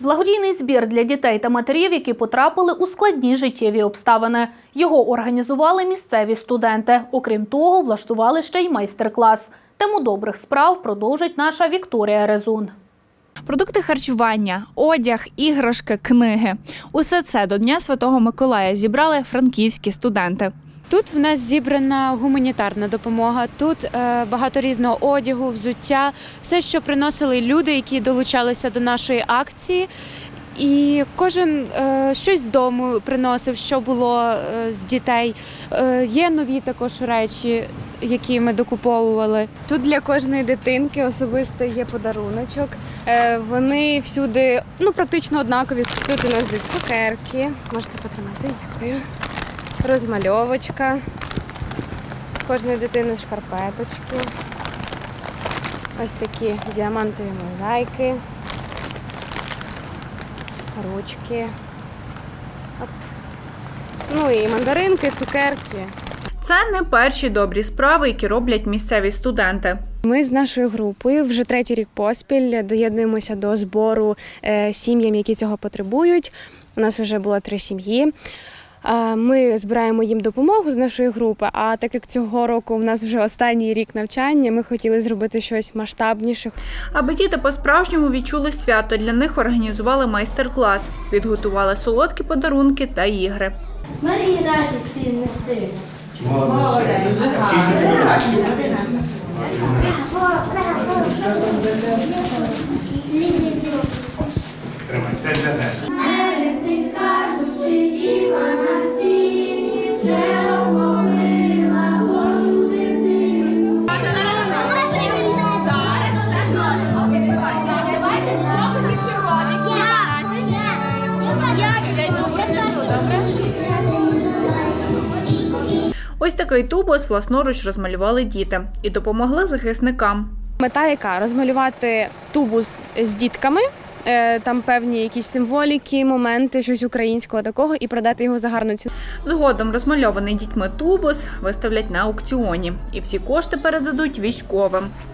Благодійний збір для дітей та матерів, які потрапили у складні життєві обставини. Його організували місцеві студенти. Окрім того, влаштували ще й майстер-клас. Тему добрих справ продовжить наша Вікторія Резун. Продукти харчування, одяг, іграшки, книги усе це до Дня Святого Миколая зібрали франківські студенти. Тут в нас зібрана гуманітарна допомога. Тут е, багато різного одягу, взуття, все, що приносили люди, які долучалися до нашої акції. І кожен е, щось з дому приносив, що було е, з дітей. Є нові також речі, які ми докуповували. Тут для кожної дитинки особисто є подаруночок. Вони всюди ну, практично однакові. Тут у нас цукерки. Можете потримати, дякую розмальовочка. Кожної дитини шкарпеточки. Ось такі діамантові мозаїки. Ручки. Оп. Ну і мандаринки, цукерки. Це не перші добрі справи, які роблять місцеві студенти. Ми з нашою групою вже третій рік поспіль доєднуємося до збору е, сім'ям, які цього потребують. У нас вже було три сім'ї. А, Ми збираємо їм допомогу з нашої групи. А так як цього року в нас вже останній рік навчання, ми хотіли зробити щось масштабніше. Аби діти по-справжньому відчули свято, для них організували майстер-клас, підготували солодкі подарунки та ігри. Марії радісті не стильно. Тримай, це для тебе. Ось такий тубус власноруч розмалювали діти і допомогли захисникам. Мета яка розмалювати тубус з дітками. Е, Там певні якісь символіки, моменти, щось українського такого, і продати його за гарну ціну. Згодом розмальований дітьми тубус виставлять на аукціоні, і всі кошти передадуть військовим.